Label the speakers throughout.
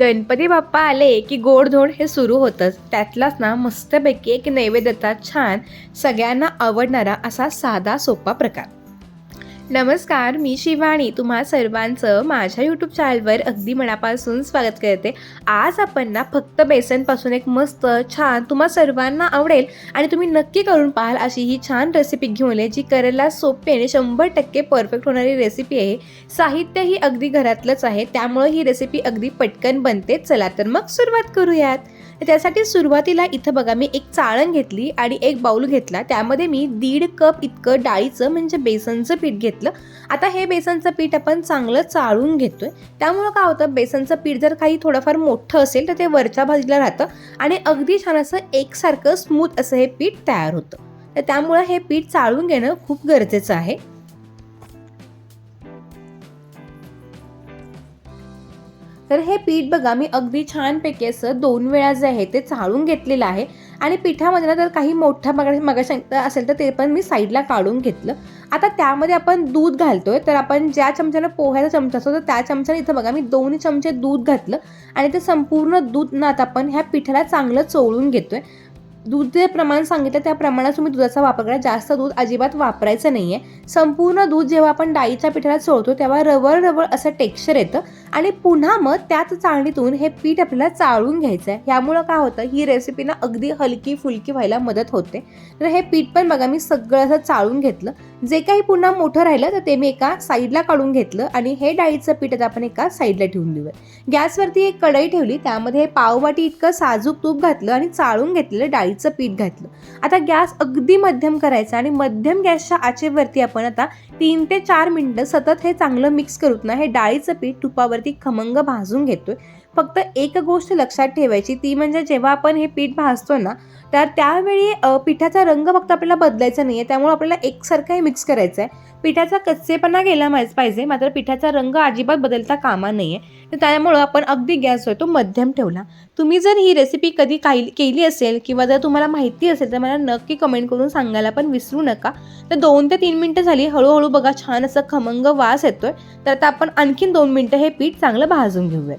Speaker 1: गणपती बाप्पा आले की गोडधोड हे सुरू होतंच. त्यातलाच ना मस्तपैकी एक नैवेद्याचा छान सगळ्यांना आवडणारा असा साधा सोपा प्रकार. नमस्कार मी शिवानी. तुम्हा सर्वांचं माझ्या यूट्यूब चॅनलवर अगदी मनापासून स्वागत करते. आज आपण ना फक्त बेसनपासून एक मस्त छान तुम्हा सर्वांना आवडेल आणि तुम्ही नक्की करून पाहाल अशी ही छान रेसिपी घेऊन आली जी करायला सोपी आणि शंभर टक्के परफेक्ट होणारी रेसिपी आहे. साहित्य ही अगदी घरातलंच आहे त्यामुळे ही रेसिपी अगदी पटकन बनते. चला तर मग सुरुवात करूयात. त्यासाठी सुरुवातीला इथं बघा मी एक चाळण घेतली आणि एक बाऊल घेतला. त्यामध्ये मी दीड कप इतकं डाळीचं म्हणजे बेसनचं पीठ घेतलं. आता हे बेसनचं पीठ आपण चांगलं चाळून घेतोय. त्यामुळं काय होतं बेसनचं पीठ जर काही थोडंफार मोठं असेल तर ते वरच्या भाजीला राहतं आणि अगदी छान असं एकसारखं स्मूथ असं हे पीठ तयार होतं. तर त्यामुळं हे पीठ चाळून घेणं खूप गरजेचं आहे. तर हे पीठ बघा मी अगदी छानपैकी असं दोन वेळा जे आहे ते चाळून घेतलेलं आहे. आणि पिठामध्ये ना जर काही मोठा मग मगाशंक असेल तर ते पण मी साईडला काढून घेतलं. आता त्यामध्ये आपण दूध घालतोय तर आपण ज्या चमच्यानं पोह्याचा चमचा असतो तर त्या चमच्याने इथं बघा मी दोन चमचे दूध घातलं. आणि ते संपूर्ण दूध ना आता आपण ह्या पिठाला चांगलं चोळून घेतोय. दूध जे प्रमाण सांगितलं त्या प्रमाणात तुम्ही दुधाचा वापर करा. जास्त दूध अजिबात वापरायचं नाही आहे संपूर्ण दूध जेव्हा आपण डाळीच्या पिठाला चोळतो तेव्हा रवळ रवळ असं टेक्स्चर येतं. आणि पुन्हा मग त्याच चाळणीतून हे पीठ आपल्याला चाळून घ्यायचं आहे यामुळं काय होतं ही रेसिपी ना अगदी हलकी फुलकी व्हायला मदत होते. तर हे पीठ पण बघा मी सगळं असं चाळून घेतलं. जे काही पुन्हा मोठं राहिलं तर ते मी एका साईडला काढून घेतलं आणि हे डाळीचं पीठ आता आपण एका साईडला ठेवून देऊया. गॅसवरती एक कढई ठेवली त्यामध्ये पाववाटी इतकं साजूक तूप घातलं आणि चाळून घेतलेलं डाळीचं पीठ घातलं. आता गॅस अगदी मध्यम करायचा आणि मध्यम गॅसच्या आचेवरती आपण आता तीन ते चार मिनटं सतत हे चांगलं मिक्स करूत ना हे डाळीचं पीठ तुपावरती खमंग भाजून घेतोय. फक्त एक गोष्ट लक्षात ठेवायची ती म्हणजे जेव्हा आपण हे पीठ भाजतो ना तर त्यावेळी पिठाचा रंग फक्त आपल्याला बदलायचा नाही आहे त्यामुळे आपल्याला एकसारखं हे मिक्स करायचं आहे पिठाचा कच्चेपणा गेला माहिज पाहिजे मात्र पिठाचा रंग अजिबात बदलता कामा नाही आहे तर त्यामुळं आपण अगदी गॅस होय तो मध्यम ठेवला. तुम्ही जर ही रेसिपी कधी काही केली असेल किंवा जर तुम्हाला माहिती असेल तर मला नक्की कमेंट करून सांगायला पण विसरू नका. तर दोन ते तीन मिनटं झाली हळूहळू बघा छान असं खमंग वास येतोय. तर आता आपण आणखीन दोन मिनटं हे पीठ चांगलं भाजून घेऊया.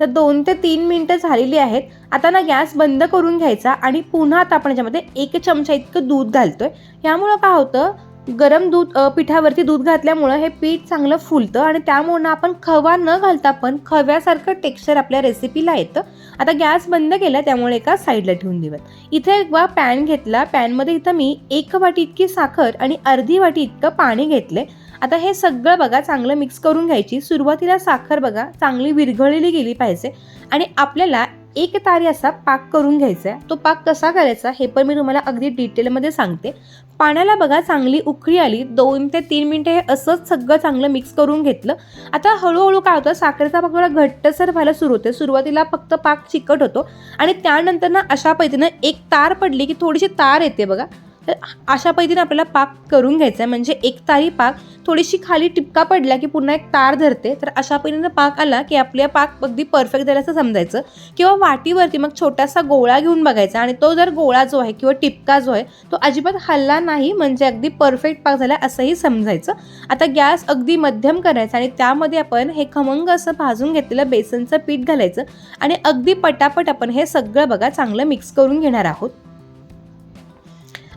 Speaker 1: तर दोन ते तीन मिनटं झालेली आहेत. आता ना गॅस बंद करून घ्यायचा आणि पुन्हा आता आपण याच्यामध्ये एक चमचा इतकं दूध घालतोय. यामुळं काय होतं गरम दूध पिठावरती दूध घातल्यामुळं हे पीठ चांगलं फुलतं आणि त्यामुळं ना आपण खवा न घालता पण खव्यासारखं टेक्स्चर आपल्या रेसिपीला येतं. आता गॅस बंद केला त्यामुळे एका साईडला ठेवून देऊयात. इथे एक बा पॅन घेतला. पॅनमध्ये इथं मी एक वाटी इतकी साखर आणि अर्धी वाटी इतकं पाणी घेतले आता हे सगळं बघा चांगलं मिक्स करून घ्यायची. सुरुवातीला साखर बघा चांगली विरघळलेली गेली पाहिजे. आणि आपल्याला एक तारी असा पाक करून घ्यायचा आहे. तो पाक कसा करायचा हे पण मी तुम्हाला अगदी डिटेलमध्ये सांगते. पाण्याला बघा चांगली उकळी आली. दोन ते तीन मिनटं हे असंच सगळं चांगलं मिक्स करून घेतलं. आता हळूहळू काय होतं साखरेचा पाक थोडा घट्टसर व्हायला सुरू होते. सुरुवातीला फक्त पाक चिकट होतो. आणि त्यानंतर ना अशा पद्धतीनं एक तार पडली की थोडीशी तार येते बघा. तर अशा पद्धतीने आपल्याला पाक करून घ्यायचा आहे. म्हणजे एक तारी पाक थोडीशी खाली टिपका पडला की पुन्हा एक तार धरते. तर अशा पद्धतीनं पाक आला की आपल्या पाक अगदी परफेक्ट झाल्याचं समजायचं. किंवा वाटीवरती मग छोटासा गोळा घेऊन बघायचा आणि तो जर गोळा जो आहे किंवा टिपका जो आहे तो अजिबात हल्ला नाही म्हणजे अगदी परफेक्ट पाक झाला असंही समजायचं. आता गॅस अगदी मध्यम करायचा आणि त्यामध्ये आपण हे खमंग असं भाजून घेतलेलं बेसनचं पीठ घालायचं आणि अगदी पटापट आपण हे सगळं बघा चांगलं मिक्स करून घेणार आहोत.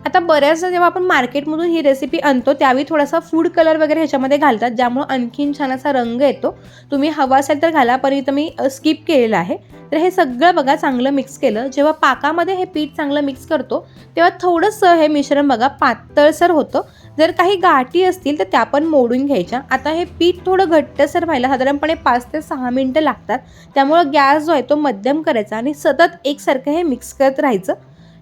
Speaker 1: आता बऱ्याचदा जेव्हा आपण मार्केटमधून ही रेसिपी आणतो त्यावेळी थोडासा फूड कलर वगैरे ह्याच्यामध्ये घालतात ज्यामुळं आणखीन छान असा रंग येतो. तुम्ही हवा असेल तर घाला पण इथं मी स्किप केलेलं आहे. तर हे सगळं बघा चांगलं मिक्स केलं. जेव्हा पाकामध्ये हे पीठ चांगलं मिक्स करतो तेव्हा थोडंसं हे मिश्रण बघा पातळसर होतं. जर काही गाठी असतील तर त्या पण मोडून घ्यायच्या. आता हे पीठ थोडं घट्टसर व्हायला साधारणपणे पाच ते सहा मिनटं लागतात. त्यामुळं गॅस जो आहे तो मध्यम करायचा आणि सतत एकसारखं हे मिक्स करत राहायचं.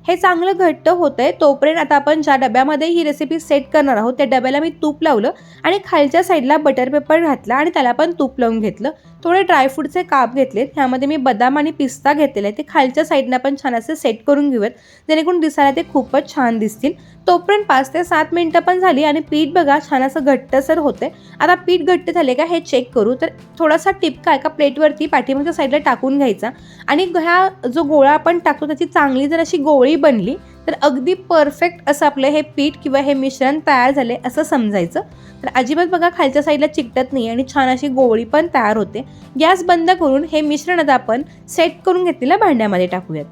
Speaker 1: हे चांगलं घट्ट होतं आहे तोपर्यंत आता आपण ज्या डब्यामध्ये ही रेसिपी सेट करणार आहोत त्या डब्याला मी तूप लावलं आणि खालच्या साईडला बटर पेपर घातला आणि त्याला पण तूप लावून घेतलं. थोडे ड्रायफ्रूटचे काप घेतलेत. ह्यामध्ये मी बदाम आणि पिस्ता घेतलेले आहे ते खालच्या साईडनं पण छान असे सेट करून घेऊयात. जेणेकरून दिसायला ते खूपच छान दिसतील. तोपर्यंत पाच ते सात मिनटं पण झाली आणि पीठ बघा छान असं घट्टसर होते आता पीठ घट्ट झाले का हे चेक करू. तर थोडासा टिपका एका प्लेटवरती पाठीमागच्या साईडला टाकून घ्यायचा. आणि ह्या जो गोळा आपण टाकतो त्याची चांगली जर अशी गोळी बनली तर अगदी परफेक्ट असं आपलं हे पीठ किंवा हे मिश्रण तयार झाले असं समजायचं. तर अजिबात बघा खालच्या साईडला चिकटत नाही आणि छान अशी गोळी पण तयार होते. गॅस बंद करून हे मिश्रण आता आपण सेट करून घेतलेल्या भांड्यामध्ये टाकूयात.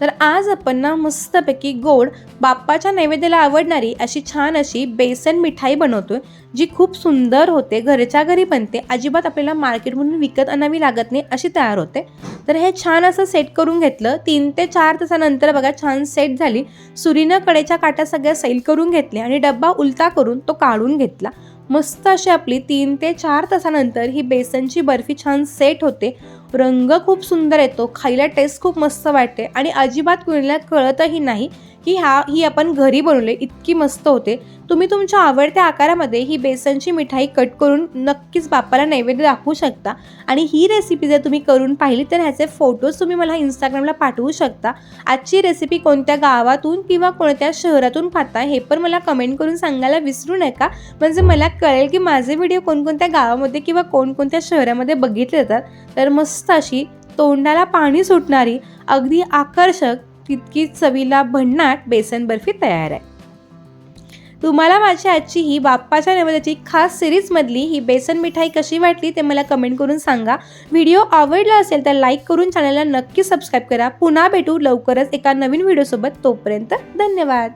Speaker 1: तर आज आपण ना मस्तपैकी गोड बाप्पाच्या नैवेद्याला आवडणारी अशी छान अशी बेसन मिठाई बनवतोय जी खूप सुंदर होते घरच्या घरी बनते अजिबात आपल्याला मार्केटमधून विकत आणावी लागत नाही अशी तयार होते. तर हे छान असं सेट करून घेतलं तीन ते चार तासानंतर बघा छान सेट झाली. सुरीनं कडेच्या काट्या सगळ्या सैल करून घेतल्या आणि डब्बा उलटा करून तो काढून घेतला. मस्त अशी आपली तीन ते चार तासानंतर ही बेसनची बर्फी छान सेट होते. रंग खूप सुंदर येतो खायला टेस्ट खूप मस्त वाटते आणि अजिबात कुणाला कळतही नाही की हा ही आपण घरी बनवले इतकी मस्त होते. तुम्ही तुमच्या आवडत्या आकारामध्ये ही बेसनची मिठाई कट करून नक्कीच बाप्पाला नैवेद्य दाखवू शकता. आणि ही रेसिपी जर तुम्ही करून पाहिली तर ह्याचे फोटोज तुम्ही मला इंस्टाग्रामला पाठवू शकता. आजची रेसिपी कोणत्या गावातून किंवा कोणत्या शहरातून खाता हे पण मला कमेंट करून सांगायला विसरू नका. म्हणजे मला कळेल की माझे व्हिडिओ कोणकोणत्या गावामध्ये किंवा कोणकोणत्या शहरामध्ये बघितले जातात. तर मस्त अशी तोंडाला पाणी सुटणारी अगदी आकर्षक तितकी चवीला भन्नाट बेसन बर्फी तयार आहे. तुम्हाला माझी आजची ही बाप्पाच्या नैवेद्याची खास सिरीजमधली ही बेसन मिठाई कशी वाटली ते मला कमेंट करून सांगा. व्हिडिओ आवडला असेल तर लाईक करून चॅनलला नक्की सबस्क्राईब करा. पुन्हा भेटू लवकरच एका नवीन व्हिडिओसोबत तोपर्यंत धन्यवाद.